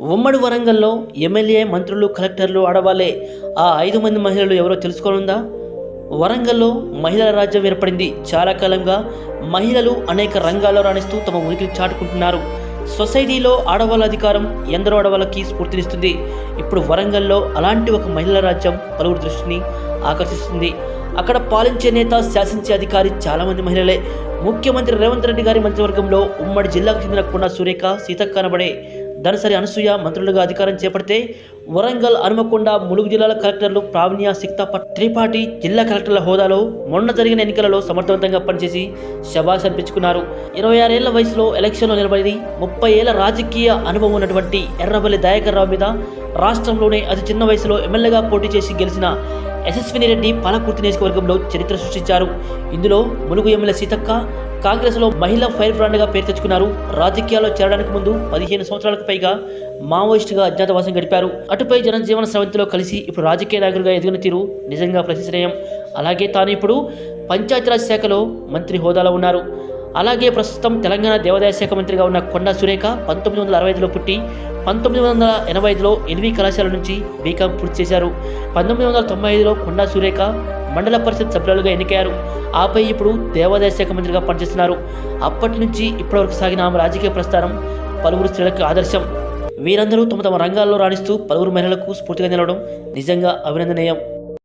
ఉమ్మడి వరంగల్లో ఎమ్మెల్యే మంత్రులు కలెక్టర్లు ఆడవాళ్ళే ఆ ఐదు మంది మహిళలు ఎవరో తెలుసుకోనుందా? వరంగల్లో మహిళల రాజ్యం ఏర్పడింది. చాలా కాలంగా మహిళలు అనేక రంగాల్లో రాణిస్తూ తమ ఉనికిని చాటుకుంటున్నారు. సొసైటీలో ఆడవాళ్ళ అధికారం ఎందరో ఆడవాళ్ళకి స్ఫూర్తినిస్తుంది. ఇప్పుడు వరంగల్లో అలాంటి ఒక మహిళల రాజ్యం పలువురు దృష్టిని ఆకర్షిస్తుంది. అక్కడ పాలించే నేత శాసించే అధికారి చాలామంది మహిళలే. ముఖ్యమంత్రి రేవంత్ రెడ్డి గారి మంత్రివర్గంలో ఉమ్మడి జిల్లాకు చెందిన కొండ సురేఖ సీతక్క కనబడే దనసరి అనసూయ మంత్రులుగా అధికారం చేపడితే వరంగల్ హనుమకొండ ములుగు జిల్లాల కలెక్టర్లు ప్రావీణ్య సిక్తాప త్రిపాఠి జిల్లా కలెక్టర్ల హోదాలో మొన్న జరిగిన ఎన్నికలలో సమర్థవంతంగా పనిచేసి శబాష్ అనిపించుకున్నారు. ఇరవై ఆరేళ్ళ వయసులో ఎలక్షన్లో నిలబడి ముప్పై ఏళ్ళ రాజకీయ అనుభవం ఉన్నటువంటి ఎర్రబల్లి దయాకర్ రావు మీద రాష్ట్రంలోనే అతి చిన్న వయసులో ఎమ్మెల్యేగా పోటీ చేసి గెలిచిన యశస్విని రెడ్డి పాలకుర్తి నియోజకవర్గంలో చరిత్ర సృష్టించారు. ఇందులో ములుగు ఎమ్మెల్యే సీతక్క కాంగ్రెస్లో మహిళా ఫైర్ బ్రాండ్గా పేరు తెచ్చుకున్నారు. రాజకీయాల్లో చేరడానికి ముందు పదిహేను సంవత్సరాలకు పైగా మావోయిస్టుగా అజ్ఞాతవాసం గడిపారు. అటుపై జనజీవన స్రవంతిలో కలిసి ఇప్పుడు రాజకీయ నాయకుడిగా ఎదిగిన తీరు నిజంగా ప్రశంసనీయం అలాగే తాను ఇప్పుడు పంచాయతీరాజ్ శాఖలో మంత్రి హోదాలో ఉన్నారు. అలాగే ప్రస్తుతం తెలంగాణ దేవాదాయ శాఖ మంత్రిగా ఉన్న కొండా సురేఖ పంతొమ్మిది వందల అరవై ఐదులో పుట్టి పంతొమ్మిది వందల ఎనభై ఐదులో ఎనిమిది కళాశాల నుంచి బీకాం పూర్తి చేశారు. పంతొమ్మిది వందల తొంభై ఐదులో కొండా సురేఖ మండల పరిషత్ సభ్యులుగా ఎన్నికయ్యారు. ఆపై ఇప్పుడు దేవాదాయ శాఖ మంత్రిగా పనిచేస్తున్నారు. అప్పటి నుంచి ఇప్పటివరకు సాగిన ఆమె రాజకీయ ప్రస్థానం పలువురు స్త్రీలకు ఆదర్శం. వీరందరూ తమ తమ రంగాల్లో రాణిస్తూ పలువురు మహిళలకు స్ఫూర్తిగా నిలవడం నిజంగా అభినందనీయం.